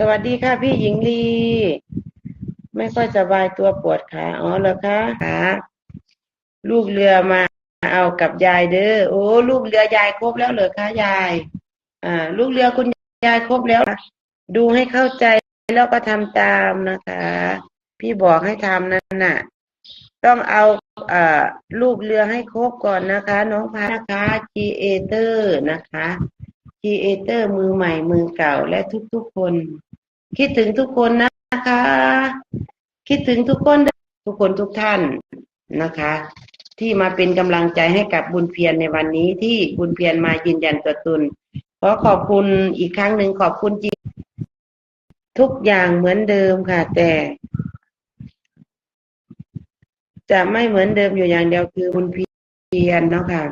สวัสดีค่ะพี่หญิงลี ไม่ค่อยสบายตัวปวดขาอ๋อเหรอคะขาลูกเรือมาเอากับยายเด้อโอ้ลูกเรือยายครบแล้วเหรอคะยาย อ่า ลูกเรือคุณยายครบแล้วดูให้เข้าใจแล้วก็ทำตามนะคะ พี่บอกให้ทำนั่นน่ะ ต้องเอาอ่าลูกเรือให้ครบก่อนนะคะ น้องพานะคะ G A เตอร์นะคะ G A เตอร์มือใหม่มือเก่าและทุกๆคน คิดถึงทุกคนนะคะ คิดถึงทุกคนทุกคนทุกท่านนะคะ ที่มาเป็นกำลังใจให้กับบุญเพียรในวันนี้ที่บุญเพียรมายืนยันตัวตนขอขอบคุณอีกครั้งหนึ่งขอบคุณจริงทุกอย่างเหมือนเดิมค่ะ แต่ จะไม่เหมือนเดิมอยู่อย่างเดียวคือบุญเพียรเนาะค่ะ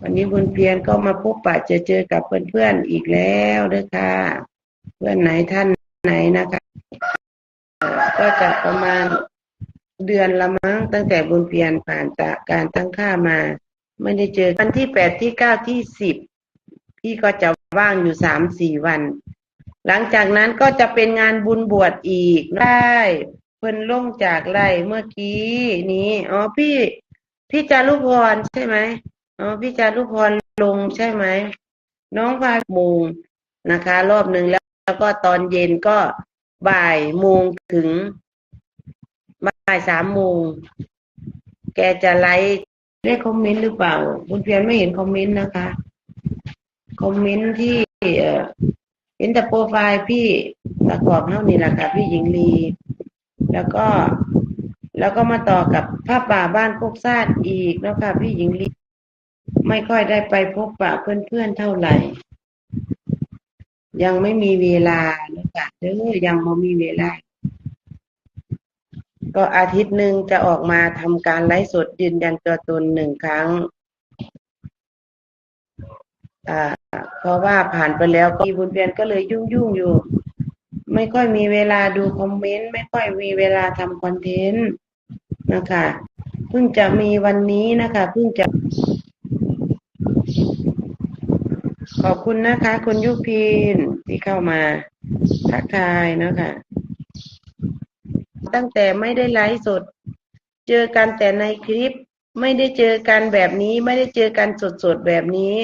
วันนี้บุญเพียรก็มาพบปะเจอเจอกับเพื่อนๆอีกแล้วด้อค่ะ เพื่อนไหนท่านไหนนะคะก็จะประมาณเดือนละมั้งตั้งแต่บุญเพียรผ่านจากการตั้งค่ามา ไม่ได้เจอวันที่แปดที่เก้าที่สิบพี่ก็จะว่างอยู่สามสี่วัน หลังจากนั้นก็จะเป็นงานบุญบวชอีกได้เพิ่นลงจากไรเมื่อกี้นี้อ๋อพี่พี่จารุพรใช่ไหมอ๋อพี่จารุพรลงใช่ไหมน้องพาโมงนะคะ รอบหนึ่งแล้ว แล้วก็ตอนเย็นก็บ่ายโมงถึงบ่ายสามโมงแกจะไลฟ์ได้คอมเมนต์หรือเปล่าบุญเพียรไม่เห็นคอมเมนต์นะคะ คอมเมนต์ที่เห็นแต่โปรไฟล์พี่ประกอบเท่านี้แหละค่ะพี่หญิงลี แล้วก็แล้วก็มาต่อกับผ้าป่าบ้านโคกซาดอีกแล้วค่ะพี่หญิงลี ไม่ค่อยได้ไปพบปะเพื่อนๆเท่าไหร่ ยังไม่มีเวลานะคะเด้อยังไม่มีเวลา ก็อาทิตย์หนึ่งจะออกมาทำการไลฟ์สดยืนยันตัวตนหนึ่งครั้งอ่าเพราะว่าผ่านไปแล้วก็มีบุญเวียนก็เลยยุ่งยุ่งอยู่ ไม่ค่อยมีเวลาดูคอมเมนต์ไม่ค่อยมีเวลาทำคอนเทนต์นะคะเพิ่งจะมีวันนี้นะคะเพิ่งจะ ขอบคุณนะคะ คุณยุพินที่เข้ามาทักทายนะคะ ตั้งแต่ไม่ได้ไลฟ์สด เจอกันแต่ในคลิป ไม่ได้เจอกันแบบนี้ ไม่ได้เจอกันสดๆแบบนี้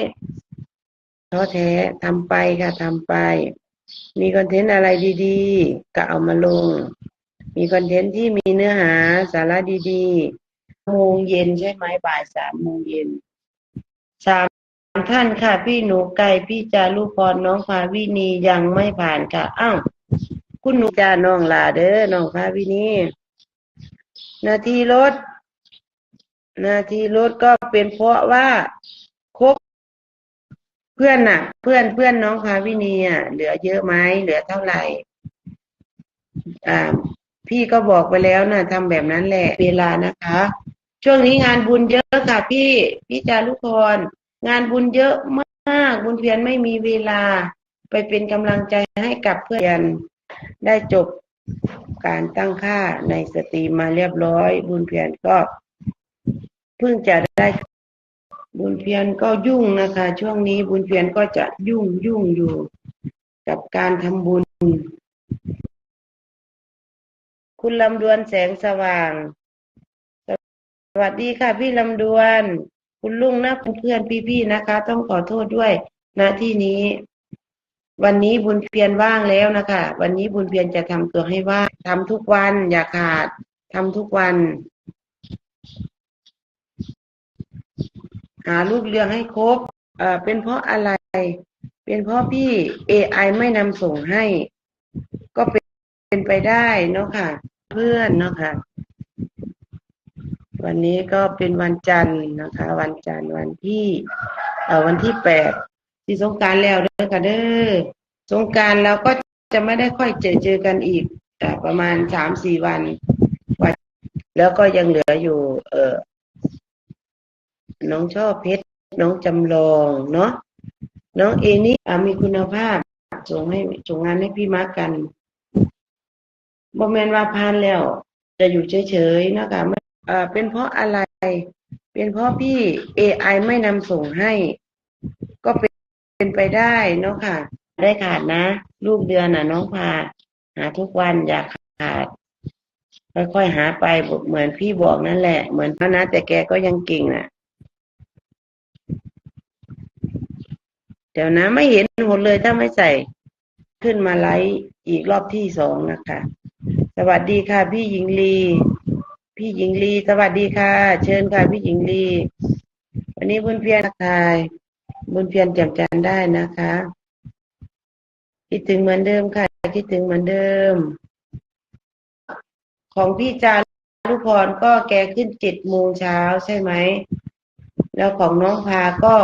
ท้อแท้ทำไปค่ะทำไป มีคอนเทนต์อะไรดีๆ ก็เอามาลง มีคอนเทนต์ที่มีเนื้อหาสาระดีๆโมงเย็นใช่ไหมบ่ายสามโมงเย็นสาม ท่านค่ะ พี่หนูไก่พี่จารุพรน้องภาวินียังไม่ผ่านค่ะ อ้าวคุณหนูจาน้องลาเด้อน้องภาวินีนาทีรถ นาทีรถก็เป็นเพราะว่าคบเพื่อนน่ะ เพื่อนเพื่อนน้องภาวินีอะเหลือเยอะไหมเหลือเท่าไหร่อ่าพี่ก็บอกไปแล้วนะทำแบบนั้นแหละ เวลานะคะ ช่วงนี้งานบุญเยอะค่ะพี่ พี่จารุพร งานบุญเยอะมาก บุญเพียรไม่มีเวลา ไปเป็นกำลังใจให้กับเพื่อนได้จบการตั้งค่าในสตรีมมาเรียบร้อย บุญเพียรก็เพิ่งจะได้บุญเพียรก็ยุ่งนะคะ ช่วงนี้บุญเพียรก็จะยุ่งยุ่งอยู่กับการทำบุญ คุณลำดวนแสงสว่าง สวัสดีค่ะพี่ลำดวน คุณลุงนะเพื่อนๆพี่ๆนะคะ ต้องขอโทษด้วยณที่นี้ วันนี้บุญเพียรว่างแล้วนะคะ วันนี้บุญเพียรจะทำตัวให้ว่างทำทุกวัน อย่าขาดทำทุกวัน หาลูกเรืองให้ครบเอ่อเป็นเพราะอะไร เป็นเพราะพี่ AI ไม่นำส่งให้ ก็เป็นเป็นไปได้เนาะค่ะ เพื่อนเนาะค่ะ วันนี้ก็เป็นวันจันทร์นะคะ วันจันทร์วันที่เอ่อวันที่แปดที่สงการแล้วเด้อค่ะเด้อสงการเราก็จะไม่ได้ค่อยเจอเจอกันอีกอประมาณสามสี่วันกว่าแล้วก็ยังเหลืออยู่ เออน้องชอบเพชรน้องจำลองเนาะน้องเอนี่มีคุณภาพส่งให้ส่งงานให้พี่มาร์กกันบอแมนว่าพานแล้ว จะอยู่เฉยๆนะคะไม่ เอ่อเป็นเพราะอะไร เป็นเพราะพี่ AI ไม่นำส่งให้ ก็เป็นเป็นไปได้เนาะค่ะ ได้ขาดนะ ลูกเดือนน่ะ น้องพา หาทุกวันอย่าขาด ค่อยๆหาไปเหมือนพี่บอกนั่นแหละ เหมือนพระนะแต่แกก็ยังเก่งน่ะเดี๋ยวนะไม่เห็นหมดเลยถ้าไม่ใส่ขึ้นมาไลฟ์อีกรอบที่สองนะคะ สวัสดีค่ะพี่หญิงลี พี่หญิงลีสวัสดีค่ะ เชิญค่ะ พี่หญิงลีวันนี้บุญเพียรทาย บุญเพียรแจ่มจันได้นะคะคิดถึงเหมือนเดิมค่ะคิดถึงเหมือนเดิม ของพี่จารุพรก็แกขึ้นเจ็ดโมงเช้าใช่ไหม แล้วของน้องพาก็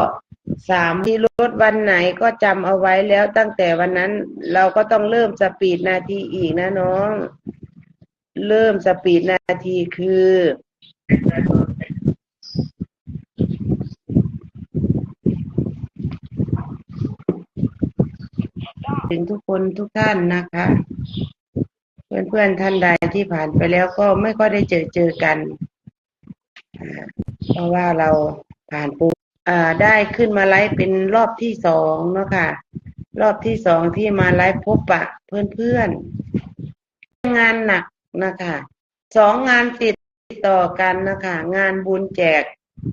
สามที่รถวันไหนก็จำเอาไว้แล้วตั้งแต่วันนั้น เราก็ต้องเริ่มสปีดนาทีอีกนะน้อง เริ่มสปีดนาทีคือถึงทุกคนทุกท่านนะคะ เพื่อนๆท่านใดที่ผ่านไปแล้วก็ไม่ก็ได้เจอเจอกัน เพราะว่าเราผ่านปูอ่าได้ขึ้นมาไลฟ์เป็นรอบที่สองเนาะค่ะ รอบที่สองที่มาไลฟ์พบปะเพื่อนๆงานหนัก นะคะสองงานติดต่อกันนะคะงานบุญแจก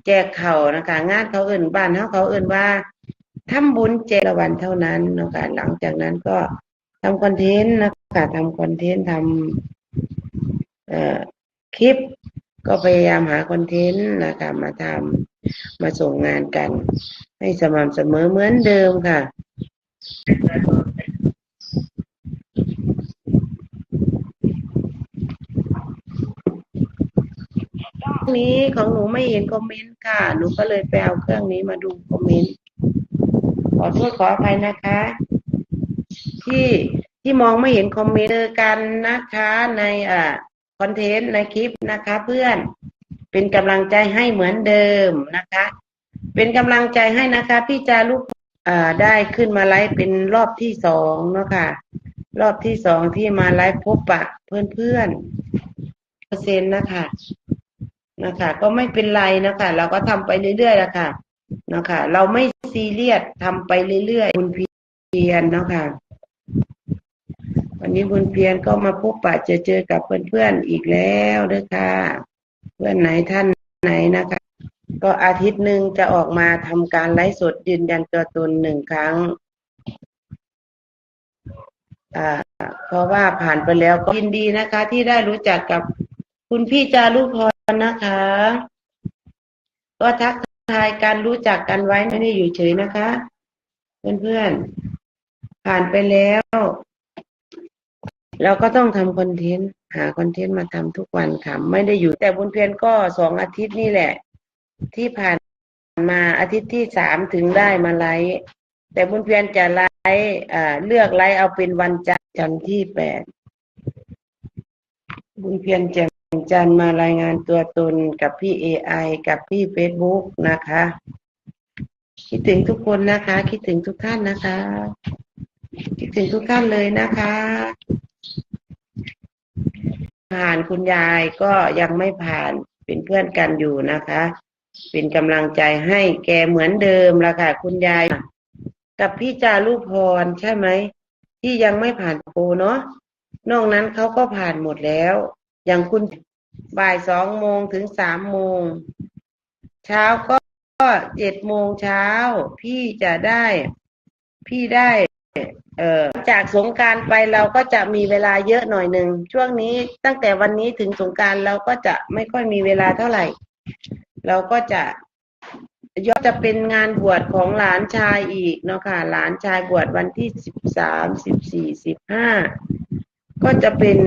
แจกเข่านะคะงานเขาอื่นบ้านเขาเขาอื่นว่าทำบุญเจดละวันเท่านั้นนะคะหลังจากนั้นก็ทำคอนเทนต์นะคะทำคอนเทนต์ทำเอ่อคลิปก็พยายามหาคอนเทนต์นะคะมาทำมาส่งงานกัน ให้สม่ำเสมอเหมือนเดิมค่ะ นี้ของหนูไม่เห็นคอมเมนต์ค่ะ หนูก็เลยไปเอาเครื่องนี้มาดูคอมเมนต์ ขอโทษขออภัยนะคะ ที่ที่มองไม่เห็นคอมเมนต์กันนะคะในอ่าคอนเทนต์ในคลิปนะคะ เพื่อนเป็นกำลังใจให้เหมือนเดิมนะคะ เป็นกำลังใจให้นะคะ พี่จารุกอ่าได้ขึ้นมาไลฟ์เป็นรอบที่สองเนาะค่ะ รอบที่สองที่มาไลฟ์พบปะเพื่อนๆเปอร์เซ็นต์นะคะ นะคะ ก็ไม่เป็นไรนะคะ เราก็ทำไปเรื่อยๆแล้วค่ะนะคะ เราไม่ซีเรียสทำไปเรื่อยๆบุญเพียรนะคะวันนี้บุญเพียรก็มาพบปะเจอเจอกับเพื่อนๆอีกแล้วเด้อค่ะ เพื่อนไหนท่านไหนนะคะ ก็อาทิตย์หนึ่งจะออกมาทำการไลฟ์สดยืนยันตัวตนหนึ่งครั้งอ่าเพราะว่าผ่านไปแล้วก็ยินดีนะคะ ที่ได้รู้จักกับคุณพี่จารุพร นะคะ ก็ทักทายการรู้จักกันไว้ไม่ได้อยู่เฉยนะคะ เพื่อนๆ ผ่านไปแล้ว เราก็ต้องทำคอนเทนต์ หาคอนเทนต์มาทำทุกวันค่ะ ไม่ได้อยู่แต่บุญเพียรก็สองอาทิตย์นี่แหละ ที่ผ่านมาอาทิตย์ที่สามถึงได้มาไลฟ์แต่บุญเพียรจะไลฟ์เลือกไลฟ์เอาเป็นวันจันทร์จันทร์ที่แปดบุญเพียรแจ่ม จันมารายงานตัวตนกับพี่เอไอกับพี่เฟซบุ๊กนะคะ คิดถึงทุกคนนะคะ คิดถึงทุกท่านนะคะ คิดถึงทุกท่านเลยนะคะผ่านคุณยายก็ยังไม่ผ่านเป็นเพื่อนกันอยู่นะคะ เป็นกำลังใจให้แกเหมือนเดิมละค่ะ คุณยาย กับพี่จารุพรใช่ไหม ที่ยังไม่ผ่านโปรเนาะนอกนั้นเขาก็ผ่านหมดแล้วอย่างคุณ บ่ายสองโมงถึงสามโมง เช้าก็เจ็ดโมงเช้า พี่จะได้ พี่ได้ เอ่อจากสงการไปเราก็จะมีเวลาเยอะหน่อยหนึ่งช่วงนี้ตั้งแต่วันนี้ถึงสงการเราก็จะไม่ค่อยมีเวลาเท่าไหร่ เราก็จะย้อจะเป็นงานบวชของหลานชายอีกเนาะค่ะ หลานชายบวชวันที่สิบสามสิบสี่สิบห้าก็จะเป็น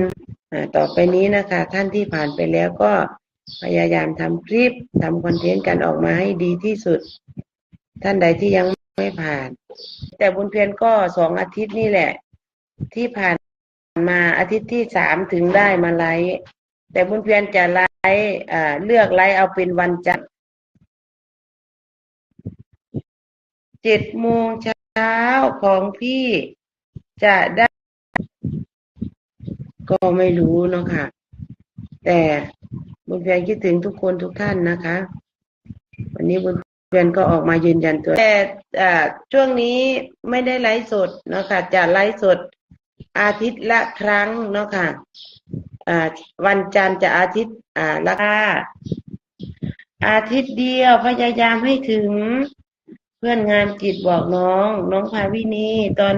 ต่อไปนี้นะคะ ท่านที่ผ่านไปแล้วก็พยายามทำคลิปทำคอนเทนต์กันออกมาให้ดีที่สุด ท่านใดที่ยังไม่ผ่าน แต่บุญเพียรก็สองอาทิตย์นี่แหละ ที่ผ่านมาอาทิตย์ที่สามถึงได้มาไลฟ์แต่บุญเพียรจะไลฟ์เลือกไลฟ์เอาเป็นวันจันทร์เจ็ดโมงเช้าของพี่จะได้ ก็ไม่รู้เนาะค่ะ แต่บุญเพียรคิดถึงทุกคนทุกท่านนะคะ วันนี้บุญเพื่อนก็ออกมายืนยันตัว แต่ช่วงนี้ไม่ได้ไลฟ์สดเนาะค่ะ จะไลฟ์สดอาทิตย์ละครั้งเนาะค่ะอ่าวันจันทร์จะอาทิตย์อ่าละค่ะอาทิตย์เดียวพยายามให้ถึงเพื่อนงานจิตบอกน้อง น้องพาวินีตอน